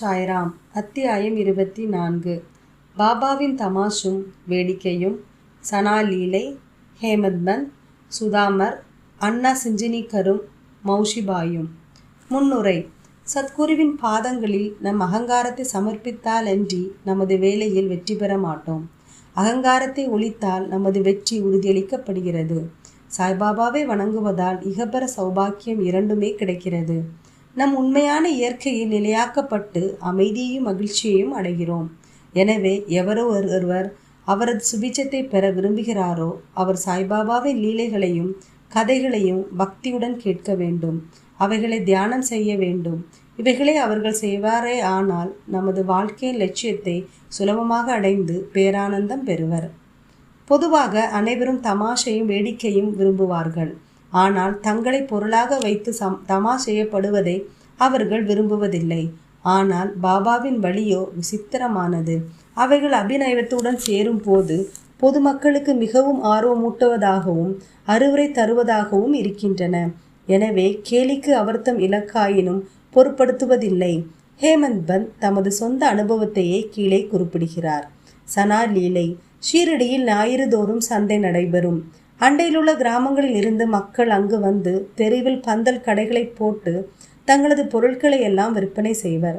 சாய்ராம் அத்தியாயம் இருபத்தி நான்கு பாபாவின் தமாஷும் வேடிக்கையும் சனா லீலை சுதாமர் அண்ணா சிஞ்சினிகரும் மௌஷிபாயும். முன்னுரை சத்குருவின் பாதங்களில் நம் அகங்காரத்தை சமர்ப்பித்தாலன்றி நமது வேலையில் வெற்றி பெற மாட்டோம். அகங்காரத்தை ஒழித்தால் நமது வெற்றி உறுதியளிக்கப்படுகிறது. சாய்பாபாவை வணங்குவதால் இகபர சௌபாக்கியம் இரண்டுமே கிடைக்கிறது. நம் உண்மையான இயற்கையில் நிலையாக்கப்பட்டு அமைதியையும் மகிழ்ச்சியையும் அடைகிறோம். எனவே எவரோ ஒருவர் அவரது சுபிச்சத்தை பெற விரும்புகிறாரோ அவர் சாய்பாபாவின் லீலைகளையும் கதைகளையும் பக்தியுடன் கேட்க வேண்டும். அவைகளை தியானம் செய்ய வேண்டும். இவைகளை அவர்கள் செய்வாரே ஆனால் நமது வாழ்க்கையின் லட்சியத்தை சுலபமாக அடைந்து பேரானந்தம் பெறுவர். பொதுவாக அனைவரும் தமாஷையும் வேடிக்கையும் விரும்புவார்கள். ஆனால் தங்களை பொருளாக வைத்து சம் தமா செய்யப்படுவதை அவர்கள் விரும்புவதில்லை. ஆனால் பாபாவின் வழியோ விசித்திரமானது. அவைகள் அபிநயத்துடன் சேரும் போது பொதுமக்களுக்கு மிகவும் ஆர்வமூட்டுவதாகவும் அறுவரை தருவதாகவும் இருக்கின்றன. எனவே கேலிக்கு அவர்த்தம் இலக்காயினும் பொருட்படுத்துவதில்லை. ஹேமந்த் பந்த் தமது சொந்த அனுபவத்தையே கீழே குறிப்பிடுகிறார். சனா லீலை ஷீரடியில் ஞாயிறுதோறும் சந்தை நடைபெறும். அண்டையிலுள்ள கிராமங்களில் இருந்து மக்கள் அங்கு வந்து தெருவில் பந்தல் கடைகளை போட்டு தங்களது பொருட்களை எல்லாம் விற்பனை செய்வர்.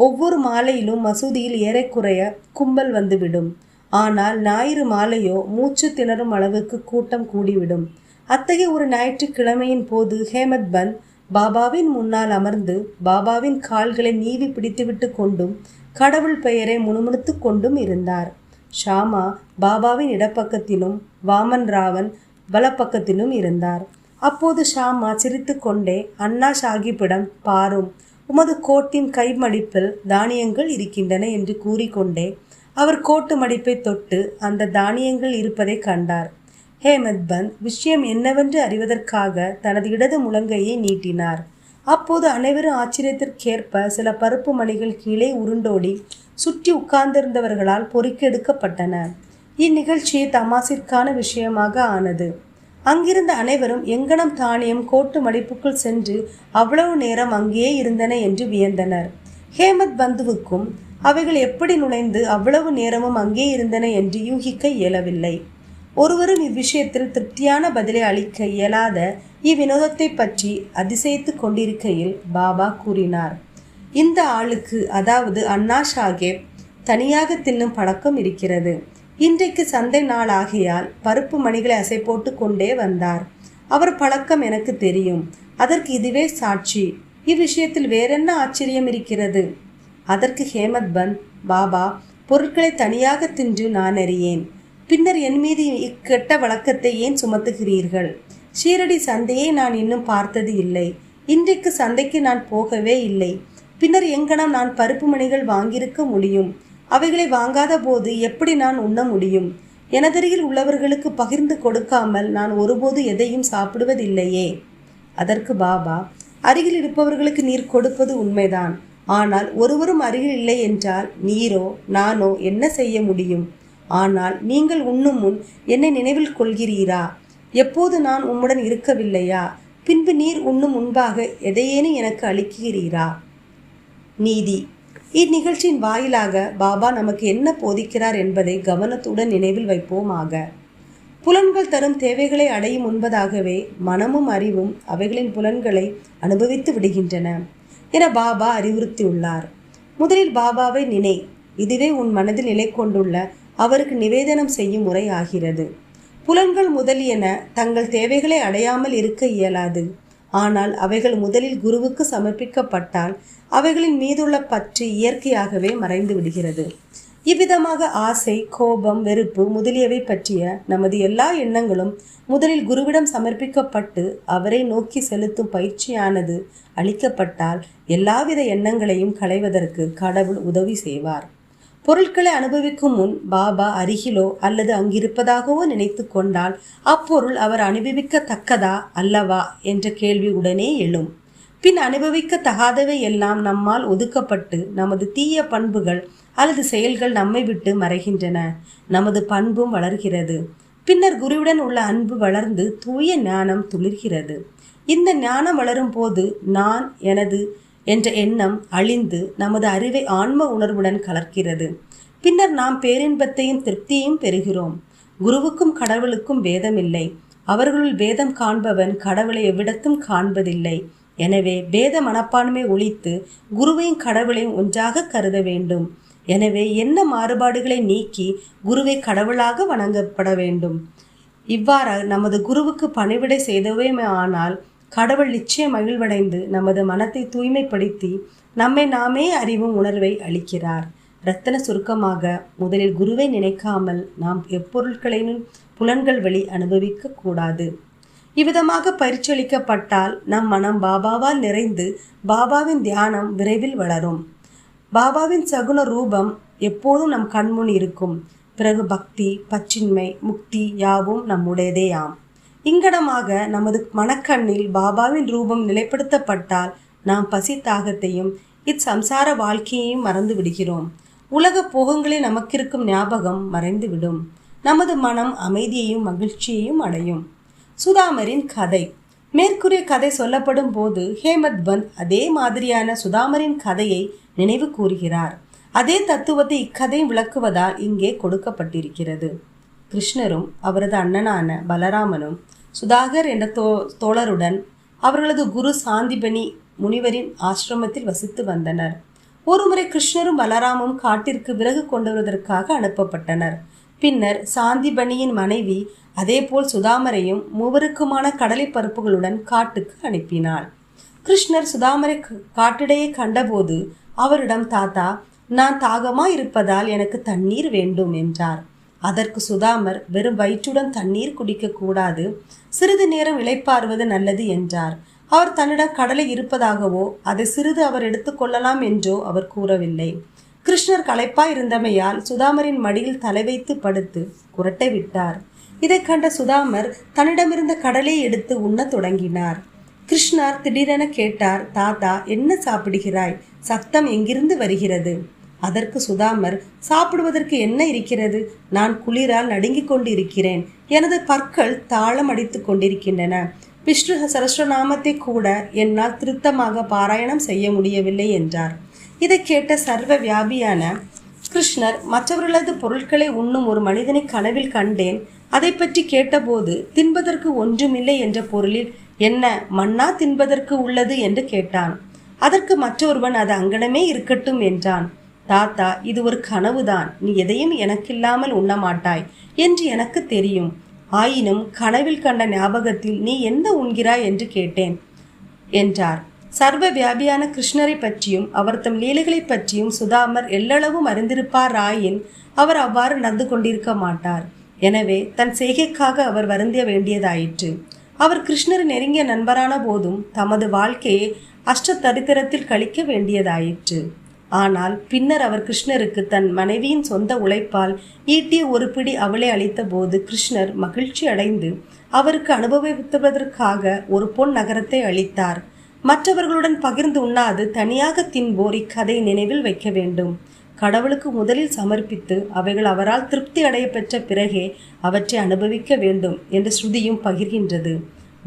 ஒவ்வொரு மாலையிலும் மசூதியில் ஏறக்குறைய கும்பல் வந்துவிடும். ஆனால் ஞாயிறு மாலையோ மூச்சு திணறும் அளவுக்கு கூட்டம் கூடிவிடும். அத்தகைய ஒரு ஞாயிற்றுக்கிழமையின் போது ஹேமத் பந்த் பாபாவின் முன்னால் அமர்ந்து பாபாவின் கால்களை நீவி பிடித்துவிட்டு கொண்டும் கடவுள் பெயரை முணுமுணுத்து கொண்டும் இருந்தார். ஷாமா பாபாவின் இடப்பக்கத்திலும் வாமன் ராவன் வலப்பக்கத்திலும் இருந்தார். அப்போது ஷாமா சிரித்து கொண்டே அண்ணா சாஹிப்பிடம் பாரும். உமது கோட்டின் கை மடிப்பில் தானியங்கள் இருக்கின்றன என்று கூறிக்கொண்டே அவர் கோட்டு மடிப்பை தொட்டு அந்த தானியங்கள் இருப்பதை கண்டார். ஹேமத் பந்த் விஷயம் என்னவென்று அறிவதற்காக தனது இடது முழங்கையை நீட்டினார். அப்போது அனைவரும் ஆச்சரியத்திற்கேற்ப சில பருப்பு மணிகள் கீழே உருண்டோடி சுற்றி உட்கார்ந்திருந்தவர்களால் பொறுக்கெடுக்கப்பட்டன இந்நிகழ்ச்சி தமாசிற்கான விஷயமாக ஆனது. அங்கிருந்த அனைவரும் எங்கனம் தானியம் கோட்டு மடிப்புக்குள் சென்று அவ்வளவு நேரம் அங்கேயே இருந்தன என்று வியந்தனர். ஹேமத் பந்துவுக்கும் அவைகள் எப்படி நுழைந்து அவ்வளவு நேரமும் அங்கே இருந்தன என்று யூகிக்க இயலவில்லை. ஒருவரும் இவ்விஷயத்தில் திருப்தியான பதிலை அளிக்க இயலாத இவ்வினோதத்தை பற்றி அதிசயித்து கொண்டிருக்கையில் பாபா கூறினார். இந்த ஆளுக்கு அதாவது அண்ணா சாஹேப் தனியாக தின்னும் பழக்கம் இருக்கிறது. இன்றைக்கு சந்தை நாள் ஆகியால் பருப்பு மணிகளை அசை போட்டு கொண்டே வந்தார். அவர் பழக்கம் எனக்கு தெரியும். அதற்கு இதுவே சாட்சி. இவ்விஷயத்தில் வேறென்ன ஆச்சரியம் இருக்கிறது? அதற்கு ஹேமத் பந்த் பாபா பொருட்களை தனியாக தின்று நான் அறியேன். பின்னர் என் மீது இக்கெட்ட வழக்கத்தை ஏன் சுமத்துகிறீர்கள்? ஷீரடி சந்தையை நான் இன்னும் பார்த்தது இல்லை. இன்றைக்கு சந்தைக்கு நான் போகவே இல்லை. பின்னர் எங்கனம் நான் பருப்பு மணிகள் வாங்கியிருக்க முடியும்? அவைகளை வாங்காத போது எப்படி நான் உண்ண முடியும்? எனதருகில் உள்ளவர்களுக்கு பகிர்ந்து கொடுக்காமல் நான் ஒருபோது எதையும் சாப்பிடுவதில்லையே. அதற்கு பாபா அருகில் இருப்பவர்களுக்கு நீர் கொடுப்பது உண்மைதான். ஆனால் ஒருவரும் அருகில் இல்லை என்றால் நீரோ நானோ என்ன செய்ய முடியும்? ஆனால் நீங்கள் உண்ணும் முன் என்னை நினைவில் கொள்கிறீரா? எப்போது நான் உம்முடன் இருக்கவில்லையா? பின்பு நீர் உண்ணும் முன்பாக எதையேனும் எனக்கு அளிக்கிறீரா? நீதி. இந்நிகழ்ச்சியின் வாயிலாக பாபா நமக்கு என்ன போதிக்கிறார் என்பதை கவனத்துடன் நினைவில் வைப்போமாக. புலன்கள் தரும் தேவைகளை அடையும் முன்பதாகவே மனமும் அறிவும் அவைகளின் புலன்களை அனுபவித்து விடுகின்றன என பாபா அறிவுறுத்தியுள்ளார். முதலில் பாபாவை நினை இதுவே உன் மனதில் நிலை கொண்டுள்ள அவருக்கு நிவேதனம் செய்யும் முறை ஆகிறது. புலன்கள் முதலியன தங்கள் தேவைகளை அடையாமல் இருக்க இயலாது. ஆனால் அவைகள் முதலில் குருவுக்கு சமர்ப்பிக்கப்பட்டால் அவைகளின் மீதுள்ள பற்று இயற்கையாகவே மறைந்து விடுகிறது. இவ்விதமாக ஆசை கோபம் வெறுப்பு முதலியவை பற்றிய நமது எல்லா எண்ணங்களும் முதலில் குருவிடம் சமர்ப்பிக்கப்பட்டு அவரை நோக்கி செலுத்தும் பயிற்சியானது அளிக்கப்பட்டால் எல்லாவித எண்ணங்களையும் களைவதற்கு கடவுள் உதவி செய்வார். பொருட்களை அனுபவிக்கும் முன் பாபா அருகிலோ அல்லது அங்கிருப்பதாகவோ நினைத்து கொண்டால் அப்பொருள் அவர் அனுபவிக்கத்தக்கதா அல்லவா என்ற கேள்வி உடனே எழும். பின் அனுபவிக்க தகாதவை எல்லாம் நம்மால் ஒதுக்கப்பட்டு நமது தீய பண்புகள் அல்லது செயல்கள் நம்மை விட்டு மறைகின்றன. நமது பண்பும் வளர்கிறது. பின்னர் குருவுடன் உள்ள அன்பு வளர்ந்து தூய ஞானம் துளிர்கிறது. இந்த ஞானம் வளரும் போது நான் எனது என்ற எண்ணம் அழிந்து நமது அறிவை ஆன்ம உணர்வுடன் கலர்க்கிறது பின்னர் நாம் பேரின்பத்தையும் திருப்தியையும் பெறுகிறோம். குருவுக்கும் கடவுளுக்கும் வேதமில்லை. அவர்களுள் வேதம் காண்பவன் கடவுளை எவ்விடத்தும் காண்பதில்லை. எனவே வேத மனப்பான்மை ஒழித்து குருவையும் கடவுளையும் ஒன்றாக கருத வேண்டும். எனவே என்ன மாறுபாடுகளை நீக்கி குருவை கடவுளாக வணங்கப்பட வேண்டும்? இவ்வாறு நமது குருவுக்கு பணிவிடை செய்தவே ஆனால் கடவுள் நிச்சயம் மகிழ்வடைந்து நமது மனத்தை தூய்மைப்படுத்தி நம்மை நாமே அறிவும் உணர்வை அளிக்கிறார். ரத்தன சுருக்கமாக முதலில் குருவை நினைக்காமல் நாம் எப்பொருட்களையும் புலன்கள் வழி அனுபவிக்க கூடாது இவ்விதமாக பயிற்சியளிக்கப்பட்டால் நம் மனம் பாபாவால் நிறைந்து பாபாவின் தியானம் விரைவில் வளரும். பாபாவின் சகுன ரூபம் எப்போதும் நம் கண்முன் இருக்கும். பிறகு பக்தி பச்சின்மை முக்தி யாவும் நம்முடையதேயாம். இங்கனமாக நமது மனக்கண்ணில் பாபாவின் ரூபம் நிலைப்படுத்தப்பட்டால் நாம் பசி தாகத்தையும் இச்சம்சார வாழ்க்கையையும் மறந்து விடுகிறோம் உலக போகங்களில் நமக்கிருக்கும் ஞாபகம் மறைந்துவிடும். நமது மனம் அமைதியையும் மகிழ்ச்சியையும் அடையும். சுதாமரின் கதை. மேற்கூறிய கதை சொல்லப்படும் போது ஹேமத் பந்த் அதே மாதிரியான சுதாமரின் கதையை நினைவு கூறுகிறார். அதே தத்துவத்தை இக்கதை விளக்குவதால் இங்கே கொடுக்கப்பட்டிருக்கிறது. கிருஷ்ணரும் அவரது அண்ணனான பலராமனும் சுதாகர் என்ற தோ தோழருடன் அவர்களது குரு சாந்திபனி முனிவரின் ஆசிரமத்தில் வசித்து வந்தனர். ஒருமுறை கிருஷ்ணரும் பலராமும் காட்டிற்கு விறகு கொண்டு வருவதற்காக அனுப்பப்பட்டனர். பின்னர் சாந்திபனியின் மனைவி அதேபோல் சுதாமரையும் மூவருக்குமான கடலை பருப்புகளுடன் காட்டுக்கு அனுப்பினாள். கிருஷ்ணர் சுதாமரை காட்டிடையே கண்டபோது அவரிடம் தாத்தா நான் தாகமா இருப்பதால் எனக்கு தண்ணீர் வேண்டும் என்றார். அதற்கு சுதாமர் வெறும் வயிற்றுடன் தண்ணீர் குடிக்கக்கூடாது சிறிது நேரம் இளைப்பாறுவது நல்லது என்றார். அவர் தன்னிடம் கடலை இருப்பதாகவோ அதை சிறிது அவர் எடுத்துக்கொள்ளலாம் என்றோ அவர் கூறவில்லை. கிருஷ்ணர் களைப்பாய் இருந்தமையால் சுதாமரின் மடியில் தலை வைத்து படுத்து குரட்டை விட்டார். இதை கண்ட சுதாமர் தன்னிடமிருந்த கடலை எடுத்து உண்ணத் தொடங்கினார். கிருஷ்ணர் திடீரென கேட்டார் தாத்தா என்ன சாப்பிடுகிறாய்? சத்தம் எங்கிருந்து வருகிறது? அதற்கு சுதாமர் சாப்பிடுவதற்கு என்ன இருக்கிறது? நான் குளிரால் நடுங்கிக் கொண்டிருக்கிறேன். எனது பற்கள் தாளம் அடித்துக் கொண்டிருக்கின்றன. விஷ்ணு சரஸ்வநாமத்தை கூட என்னால் திருத்தமாக பாராயணம் செய்ய முடியவில்லை என்றார். இதை கேட்ட சர்வ வியாபியான கிருஷ்ணர் மற்றவர்களது பொருட்களை உண்ணும் ஒரு மனிதனை கனவில் கண்டேன். அதை பற்றி கேட்டபோது தின்பதற்கு ஒன்றுமில்லை என்ற பொருளில் என்ன மண்ணா தின்பதற்கு உள்ளது? என்று கேட்டான். அதற்கு மற்றொருவன் அது அங்கனமே இருக்கட்டும் என்றான். தாத்தா இது ஒரு கனவுதான். நீ எதையும் எனக்கில்லாமல் உண்ண மாட்டாய் என்று எனக்கு தெரியும். ஆயினும் கனவில் கண்ட ஞாபகத்தில் நீ என்ன உண்கிறாய் என்று கேட்டேன் என்றார். சர்வ வியாபியான கிருஷ்ணரை பற்றியும் அவர் தம் லீலைகளை பற்றியும் சுதாமர் எல்லளவும் அறிந்திருப்பார் ராயின் அவர் அவ்வாறு நடந்து கொண்டிருக்க மாட்டார். எனவே தன் செய்கைக்காக அவர் வருந்திய வேண்டியதாயிற்று. அவர் கிருஷ்ணர் நெருங்கிய நண்பரான போதும் தமது வாழ்க்கையை அஷ்ட தரித்திரத்தில் கழிக்க வேண்டியதாயிற்று. ஆனால் பின்னர் அவர் கிருஷ்ணருக்கு தன் மனைவியின் சொந்த உழைப்பால் ஈட்டிய ஒரு பிடி அவளை அளித்த போது கிருஷ்ணர் மகிழ்ச்சி அடைந்து அவருக்கு அனுபவித்துவதற்காக ஒரு பொன் நகரத்தை அளித்தார். மற்றவர்களுடன் பகிர்ந்து உண்ணாது தனியாக தின்போர் இக்கதை நினைவில் வைக்க வேண்டும். கடவுளுக்கு முதலில் சமர்ப்பித்து அவைகள் அவரால் திருப்தி அடைய பெற்ற பிறகே அவற்றை அனுபவிக்க வேண்டும் என்ற ஸ்ருதியும் பகிர்கின்றது.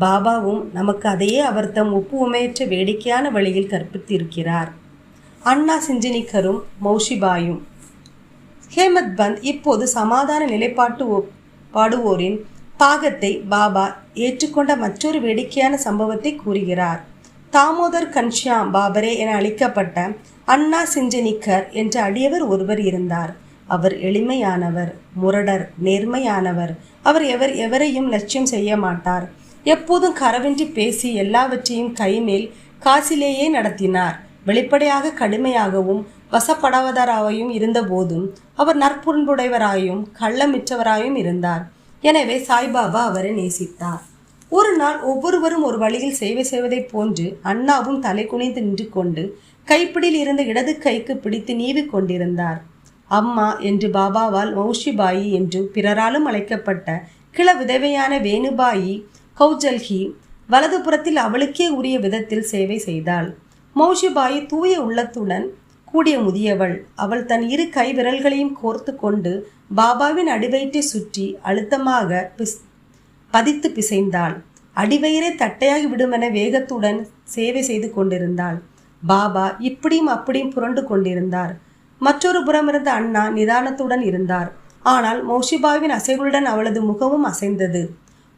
பாபாவும் நமக்கு அதையே அவர் தம் ஒப்புவமையற்ற வேடிக்கையான வழியில் கற்பித்திருக்கிறார். அண்ணா சிஞ்சினிக்கரும் மௌஷிபாயும். ஹேமத் பந்த் இப்போது சமாதான நிலைப்பாட்டு பாடுவோரின் பாகத்தை பாபா ஏற்றுக்கொண்ட மற்றொரு வேடிக்கையான சம்பவத்தை கூறுகிறார். தாமோதர் கன்ஷியாம் பாபரே என அழைக்கப்பட்ட அண்ணா சிஞ்சனிக்கர் என்ற அடியவர் ஒருவர் இருந்தார். அவர் எளிமையானவர் முரடர் நேர்மையானவர். அவர் எவர் எவரையும் லட்சியம் செய்ய மாட்டார். எப்போதும் கரவின்றி பேசி எல்லாவற்றையும் கைமேல் காசிலேயே நடத்தினார். வெளிப்படையாக கடுமையாகவும் வசப்படாதவராயும் இருந்தபோதும் அவர் நற்புண்புடையவராயும் கள்ளமிற்றவராயும் இருந்தார். எனவே சாய்பாபா அவரை நேசித்தார். ஒரு நாள் ஒவ்வொருவரும் ஒரு வழியில் சேவை செய்வதைப் போன்று அண்ணாவும் தலை குனிந்து நின்று கொண்டு கைப்பிடியில் இருந்த இடது கைக்கு பிடித்து நீவி கொண்டிருந்தார். அம்மா என்று பாபாவால் மௌஷிபாயி என்று பிறராலும் அழைக்கப்பட்ட கிள விதவையான வேணுபாயி கௌஜல்ஹி வலதுபுறத்தில் அவளுக்கே உரிய விதத்தில் சேவை செய்தாள். மௌஷிபாய் தூய உள்ளத்துடன் கூடிய முதியவள். அவள் தன் இரு கை விரல்களையும் கோர்த்து கொண்டு பாபாவின் அடிவயிற்றை சுற்றி அழுத்தமாக பிஸ் பதித்து பிசைந்தாள். அடிவயிறை தட்டையாகி விடுமென வேகத்துடன் சேவை செய்து கொண்டிருந்தாள். பாபா இப்படியும் அப்படியும் புரண்டு கொண்டிருந்தார். மற்றொரு புறமிருந்த அண்ணா நிதானத்துடன் இருந்தார். ஆனால் மௌஷிபாவின் அசைவுடன் அவளது முகமும் அசைந்தது.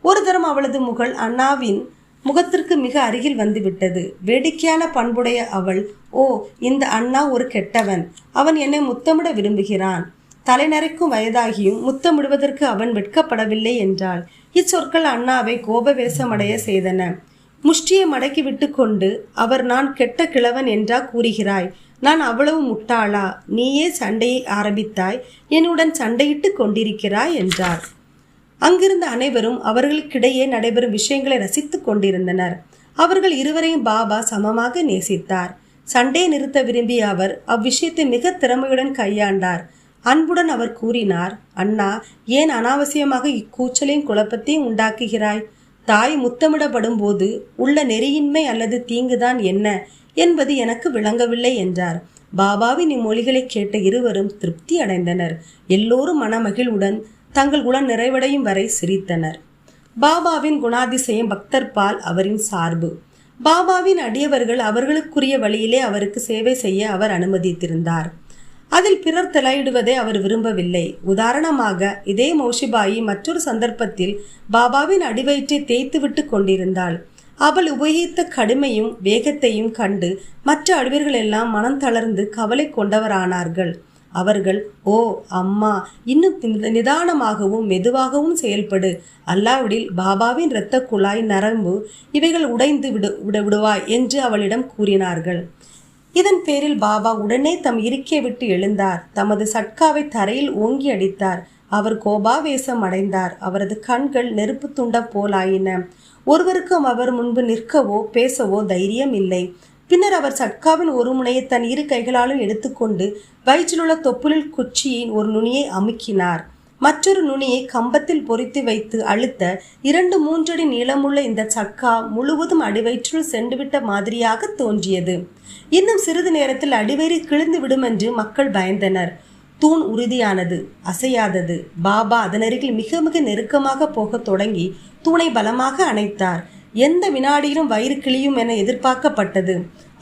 ஒரு தரம் அவளது முகல் அண்ணாவின் முகத்திற்கு மிக அருகில் வந்துவிட்டது. வேடிக்கையான பண்புடைய அவள் ஓ இந்த அண்ணா ஒரு கெட்டவன். அவன் என்னை முத்தமிட விரும்புகிறான். தலைநரைக்கும் வயதாகியும் முத்தமிடுவதற்கு அவன் வெட்கப்படவில்லை என்றாள். இச்சொற்கள் அண்ணாவை கோபவேசமடைய செய்தன. முஷ்டியை மடக்கி விட்டுக்கொண்டு அவர் நான் கெட்ட கிழவன் என்றா கூறுகிறாய். நான் அவ்வளவு முட்டாளா? நீயே சண்டையை ஆரம்பித்தாய். என்னுடன் சண்டையிட்டு கொண்டிருக்கிறாய் என்றார். அங்கிருந்த அனைவரும் அவர்களுக்கிடையே நடைபெறும் விஷயங்களை ரசித்துக் கொண்டிருந்தனர். அவர்கள் இருவரையும் பாபா சமமாக நேசித்தார். சண்டையை நிறுத்த விரும்பிய அவர் அவ்விஷயத்தை மிக திறமையுடன் கையாண்டார். அன்புடன் அவர் கூறினார் அண்ணா ஏன் அனாவசியமாக இக்கூச்சலையும் குழப்பத்தையும் உண்டாக்குகிறாய்? தாய் முத்தமிடப்படும் போது உள்ள நெறியின்மை அல்லது தீங்குதான் என்ன என்பது எனக்கு விளங்கவில்லை என்றார். பாபாவின் இம்மொழிகளை கேட்ட இருவரும் திருப்தி அடைந்தனர். எல்லோரும் மனமகிழ்வுடன் தங்கள் குணம் நிறைவடையும் வரை சிரித்தனர். பாபாவின் குணாதிசயம் பக்தர் பால் அவரின் சார்பு. பாபாவின் அடியவர்கள் அவர்களுக்குரிய வழியிலே அவருக்கு சேவை செய்ய அவர் அனுமதித்திருந்தார். அதில் பிறர் தலையிடுவதை அவர் விரும்பவில்லை. உதாரணமாக இதே மௌஷிபாயி மற்றொரு சந்தர்ப்பத்தில் பாபாவின் அடிவயிற்றை தேய்த்துவிட்டு கொண்டிருந்தாள். அவள் உபயோகித்த கடுமையும் வேகத்தையும் கண்டு மற்ற அடிவர்கள் எல்லாம் மனம் தளர்ந்து கவலை கொண்டவரானார்கள். அவர்கள் ஓ அம்மா இன்னும் நித- நிதானமாகவும் மெதுவாகவும் செயல்படு. அல்லாவிடில் பாபாவின் இரத்த குழாய் நரம்பு இவைகள் உடைந்து விடு விட விடுவாய் என்று அவளிடம் கூறினார்கள். இதன் பேரில் பாபா உடனே தம் இருக்கையை விட்டு எழுந்தார். தமது சட்காவை தரையில் ஓங்கி அடித்தார். அவர் கோபாவேசம் அடைந்தார். அவரது கண்கள் நெருப்பு துண்டம் போலாயின. ஒருவருக்கும் அவர் முன்பு நிற்கவோ பேசவோ தைரியம் இல்லை. பின்னர் அவர் சட்காவின் ஒரு முனையை தன் இரு கைகளாலும் எடுத்துக்கொண்டு வயிற்றிலுள்ள தொப்புளில் குச்சியின் ஒரு நுனியை அமுக்கினார். மற்றொரு நுனியை கம்பத்தில் பொறித்து வைத்து அழுத்த இரண்டு மூன்றடி நீளமுள்ள இந்த சக்கா முழுவதும் அடிவயிற்றுள் சென்றுவிட்ட மாதிரியாக தோன்றியது. இன்னும் சிறிது நேரத்தில் அடிவயிறு கிழிந்து விடும் என்று மக்கள் பயந்தனர். தூண் உறுதியானது அசையாதது. பாபா அதனருகில் மிக மிக நெருக்கமாக போகத் தொடங்கி தூணை பலமாக அணைத்தார். எந்த வினாடியிலும் வயிறு கிளியும் என எதிர்பார்க்கப்பட்டது.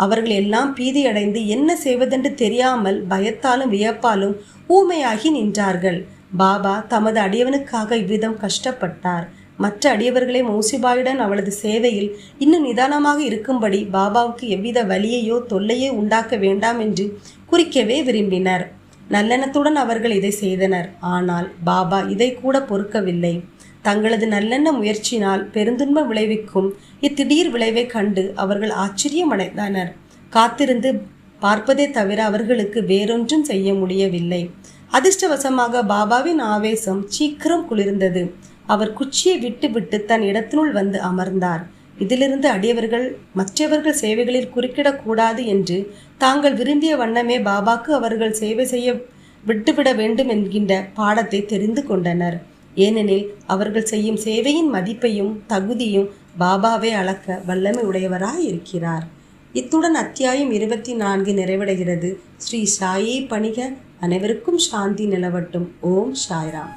அவர்கள் எல்லாம் பீதியடைந்து என்ன செய்வதென்று தெரியாமல் பயத்தாலும் வியப்பாலும் ஊமையாகி நின்றார்கள். பாபா தமது அடியவனுக்காக இவ்விதம் கஷ்டப்பட்டார். மற்ற அடியவர்களை மௌசிபாயுடன் அவளது சேவையில் இன்னும் நிதானமாக இருக்கும்படி பாபாவுக்கு எவ்வித வலியையோ தொல்லையோ உண்டாக்க வேண்டாம் என்று குறிக்கவே விரும்பினர். நல்லெண்ணத்துடன் அவர்கள் இதை செய்தனர். ஆனால் பாபா இதை கூட பொறுக்கவில்லை. தங்களது நல்லெண்ண முயற்சியினால் பெருந்துன்ப விளைவிக்கும் இத்திடீர் விளைவைக் கண்டு அவர்கள் ஆச்சரியமடைந்தனர். காத்திருந்து பார்ப்பதே தவிர அவர்களுக்கு வேறொன்றும் செய்ய முடியவில்லை. அதிர்ஷ்டவசமாக பாபாவின் ஆவேசம் சீக்கிரம் குளிர்ந்தது. அவர் குச்சியை விட்டுவிட்டு தன் இடத்தினுள் வந்து அமர்ந்தார். இதிலிருந்து அடியவர்கள் மற்றவர்கள் சேவைகளில் குறுக்கிடக்கூடாது என்று தாங்கள் விரும்பிய வண்ணமே பாபாக்கு அவர்கள் சேவை செய்ய விட்டுவிட வேண்டும் என்கின்ற பாடத்தை தெரிந்து கொண்டனர். ஏனெனில் அவர்கள் செய்யும் சேவையின் மதிப்பையும் தகுதியும் பாபாவே அளக்க வல்லமை உடையவராய் இருக்கிறார் இத்துடன் அத்தியாயம் இருபத்தி நான்கு நிறைவடைகிறது. ஸ்ரீ சாயை பணிக. அனைவருக்கும் சாந்தி நிலவட்டும். ஓம் சாய்ராம்.